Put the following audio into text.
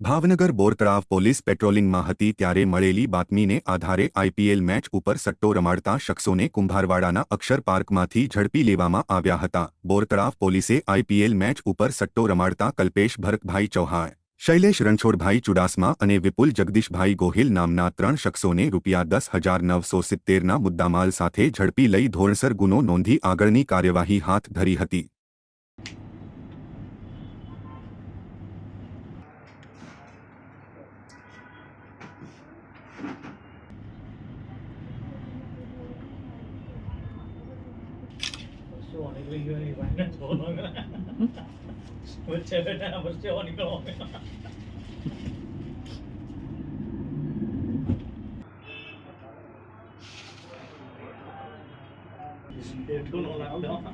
Bhavnagar Bortalav police પેટ્રોલિંગમાં હતી ત્યારે મળેલી બાતમીને આધારે આઈપીએલ મેચ ઉપર સટ્ટો રમાડતા શખ્સોને કુંભારવાડાના અક્ષર પાર્કમાંથી ઝડપી લેવામાં આવ્યા હતા. બોરતળાવ પોલીસે આઈપીએલ મેચ ઉપર સટ્ટો રમાડતા કલ્પેશ ભરતભાઈ ચૌહાણ, શૈલેષ રણછોડભાઈ ચુડાસમા અને વિપુલ જગદીશભાઈ ગોહિલ નામના ત્રણ શખ્સોને રૂપિયા દસ હજાર નવસો સિત્તેરના મુદ્દામાલ સાથે ઝડપી લઈ ધોરણસર ગુનો નોંધી આગળની કાર્યવાહી હાથ ધરી હતી. 我望你这个医院里边能找，我前面站不是叫你搞的。别冲动了，啊。